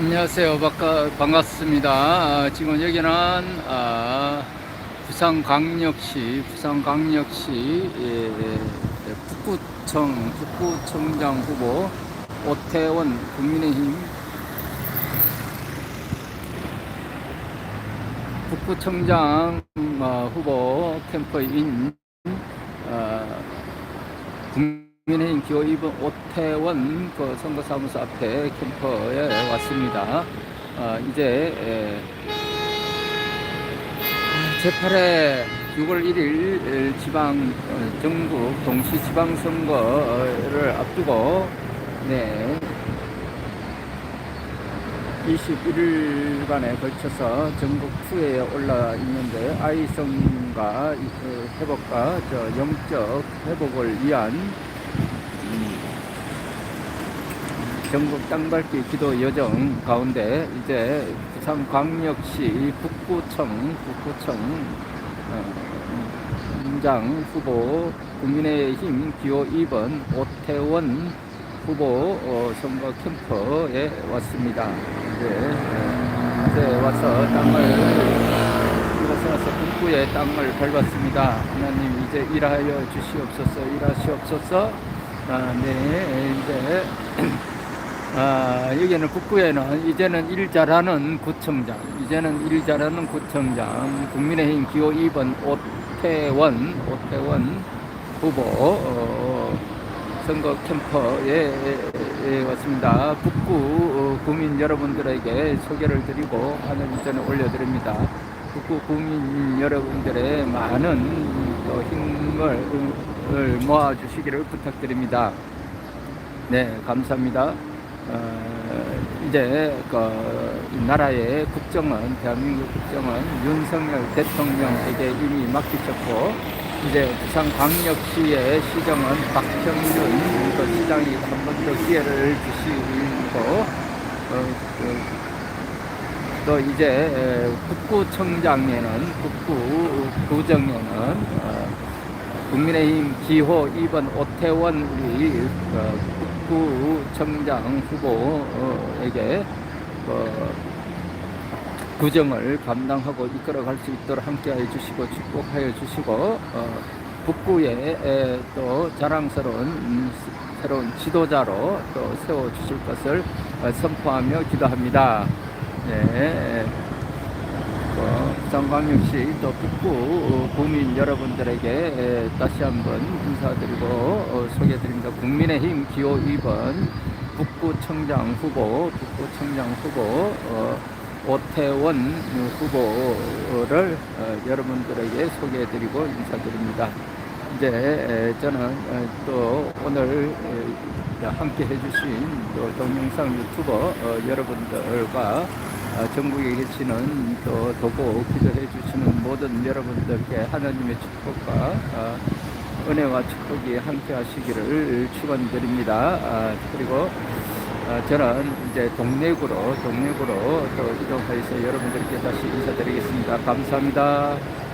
안녕하세요. 반가, 반갑습니다. 아, 지금 여기는 아, 부산광역시 부산광역시 예, 예, 북구청 북구청장 후보 오태원 국민의힘 북구청장 어, 후보 캠프인 어, 국민 의힘 기호 2번 오태원 그 선거사무소 앞에 캠퍼에 왔습니다. 어, 이제 에, 제8회 6월 1일 지방 어, 전국 동시 지방 선거를 앞두고 네 21일간에 걸쳐서 전국 투에 올라 있는데 아이성과 이- 그 회복과 저 영적 회복을 위한 음, 전국 땅밟기 기도 여정 가운데 이제 부산광역시 북구청 북구청 어, 장 후보 국민의힘 기호 2번 오태원 후보 어, 선거 캠퍼에 왔습니다. 이제, 어, 이제 와서 땅을 이곳에 와서 북구의 땅을 밟았습니다. 하나님 이제 일하여 주시옵소서 일하시옵소서. 아, 네 이제 아, 여기는 북구에는 이제는 일 잘하는 구청장, 이제는 일 잘하는 구청장, 국민의힘 기호 2번 오태원, 오태원 후보, 어, 선거 캠퍼에 에, 왔습니다. 북구 어, 구민 여러분들에게 소개를 드리고 하늘 이전에 올려드립니다. 북구 구민 여러분들의 많은 또 힘을 을 모아 주시기를 부탁드립니다. 네, 감사합니다. 어, 이제 그 나라의 국정은 대한민국 국정은 윤석열 대통령에게 이미 맡기셨고 이제 부산광역시의 시정은 박형준 그 시장이 한 번 더 기회를 주시고 어, 그, 또 이제 에, 북구청장에는 북구 구정에는 어, 국민의힘 기호 2번 오태원 우리 어, 북구청장 후보에게 어, 구정을 감당하고 이끌어갈 수 있도록 함께하여 주시고 축복하여 주시고 어, 에, 또 자랑스러운 음, 새로운 지도자로 또 세워 주실 것을 어, 선포하며 기도합니다. 네. 어, 부산광역시 또 북구 구민 여러분들에게 에, 다시 한번 인사드리고 어, 소개드립니다. 국민의힘 기호 2번 북구청장 후보, 북구청장 후보 어, 오태원 후보를 어, 여러분들에게 소개해드리고 인사드립니다. 이제 에, 저는 어, 또 오늘 에, 함께 해주신 또 동영상 유튜버 어, 여러분들과 어, 전국에 계시는 또 도고 기도해 주시는 모든 여러분들께 하나님의 축복과 어, 은혜와 축복이 함께 하시기를 축원드립니다. 아, 그리고 어, 저는 이제 동래구로 동래구로 또 이동하여서 여러분들께 다시 인사드리겠습니다. 감사합니다.